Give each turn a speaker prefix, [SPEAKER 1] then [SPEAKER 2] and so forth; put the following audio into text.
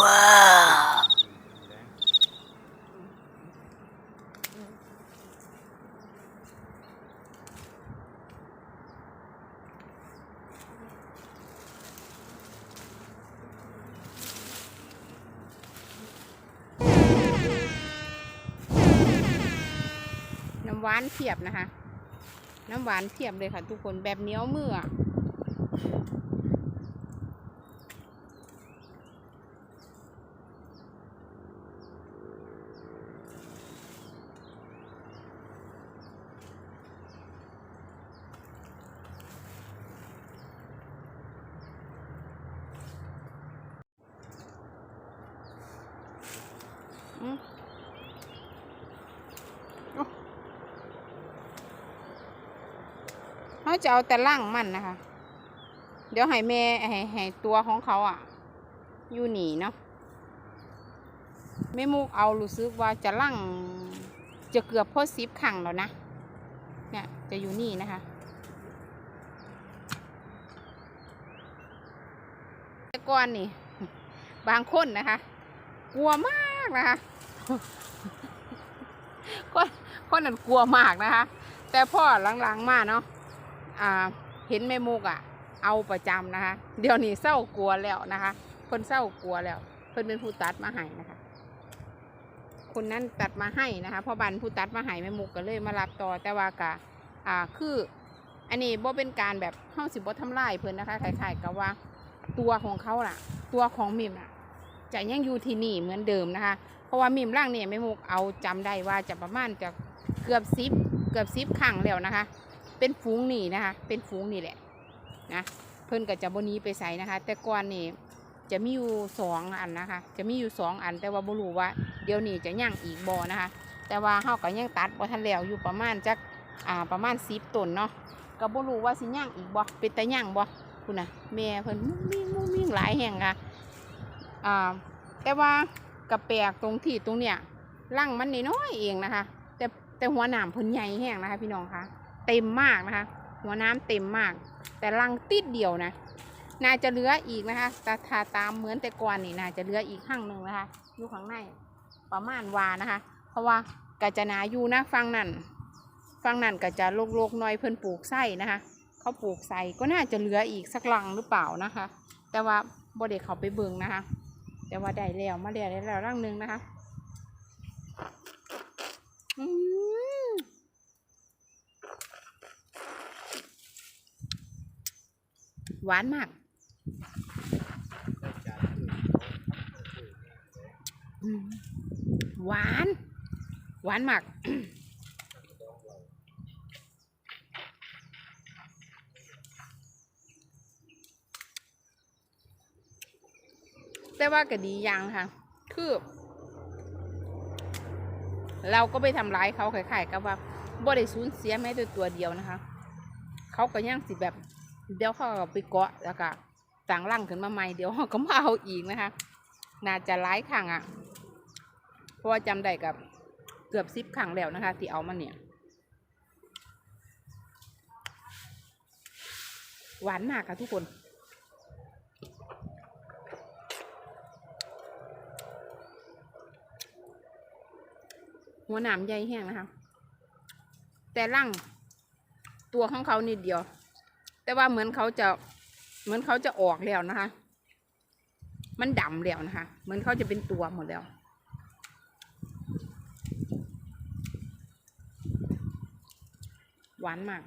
[SPEAKER 1] ว้าว
[SPEAKER 2] น้ำหวานเพียบนะคะ น้ำหวานเพียบเลยค่ะทุกคนแบบเนี้ยวมือ เขาจะเอาแต่ล่างมันนะคะ เดี๋ยวให้แม่ให้ให้ตัวของเขาอะ อยู่หนีเนาะแม่มุกเอารู้สึกว่าจะล่างจะเกือบพอสิบขังแล้วนะ เนี่ยจะอยู่นี่นะคะแต่ก่อนนี่ บางคนนะคะ กลัวมาก นะคะคนคนนั้นกลัวมากนะคะ แต่พ่อหลังๆมาเนาะอ่า เห็นแม่มุกอะ่ะ เอาประจำนะคะ เดี๋ยวนี้เศร้ากลัวแล้วนะคะเพิ่นเศร้ากลัวแล้วเพิ่นเป็นผู้ตัดมาให้นะคะคนนั้นตัดมาให้นะคะพ่อบันผู้ตัดมาให้แม่มุกก็เลยมารับต่อแต่ว่ากะอ่าคือ อันนี้บ่เป็นการแบบเฮาสิบ่ทำลายเพิ่นนะคะคล้ายๆกับว่า ตัวของเขาล่ะ ตัวของมิมน่ะ จะยังอยู่ที่นี่เหมือนเดิมนะคะ เพราะว่ามิมร่างเนี่ยแม่มุกเอาจำได้ว่าจะประมาณจะเกือบซิบเกือบซิบครั้งแล้วนะคะ เป็นฝูงนี่นะคะ เป็นฝูงนี่แหละนะเพิ่นก็จะบหนี้ไปใส่นะคะ แต่ก่อนนี่จะมีอยู่สองอันนะคะ จะมีอยู่สองอัน แต่ว่าบรูว่าเดี๋ยวนี้จะย่างอีกบ่นะคะ แต่ว่าเฮาก็ยังตัดบ่ทันแล้วอยู่ประมาณจักอ่าประมาณสิบต้นเนาะก็บรูว่าสิย่างอีกบ่เป็นตาย่างบ่คุณนะแม่เพิ่นมุ้งมิ้งมุ้งมิ้งหลายแห่งค่ะ อ่าแต่ว่ากระแปลกตรงที่ตรงเนี้ยร่างมันน้อยเองนะคะ แต่แต่หัวหนามเพิ่นใหญ่แห้งนะคะ พี่น้องคะเต็มมากนะคะ หัวน้ำเต็มมาก แต่รังติดเดียวนะน่าจะเหลืออีกนะคะแต่ถ้าตามเหมือนแต่ก่อนนี่น่าจะเหลืออีกข้างหนึ่งนะคะอยู่ข้างในประมาณวานะคะ เพราะว่ากาจะนาอยู่นะฟังนั่นฟังนั่นก็จะโลกๆน้อยเพิ่นปลูกไส้นะคะเขาปลูกไส้ก็น่าจะเหลืออีกสักลังหรือเปล่านะคะ แต่ว่าบ่ได้เขาไปเบิ่งนะคะ แต่ว่าได้แล้วมาแล้วได้แล้วรังหนึ่งนะคะหวานมากหวาน หวานมาก แต่ว่าก็ดีอย่างค่ะ คือ เราก็ไปทำร้ายเขาคล้ายๆกับว่าบ่ได้สูญเสียแม้แต่ตัวเดียวนะคะ เขาก็ยังสิแบบ เดี๋ยวเขาก็ไปเกาะแล้วก็ต่างร่างขึ้นมาใหม่เดี๋ยวเขาก็มาเอาอีกนะคะ น่าจะหลายครั้งอะ เพราะว่าจำได้กับเกือบสิบครั้งแล้วนะคะ ที่เอามาเนี่ย หวานมากค่ะทุกคน หัวหนามใหญ่แห้งนะคะ แต่ร่างตัวของเขานิดเดียว แต่ว่าเหมือนเขาจะเหมือนเขาจะออกแล้วนะคะ มันดำแล้วนะคะ เหมือนเขาจะเป็นตัวหมดแล้ว หวานมาก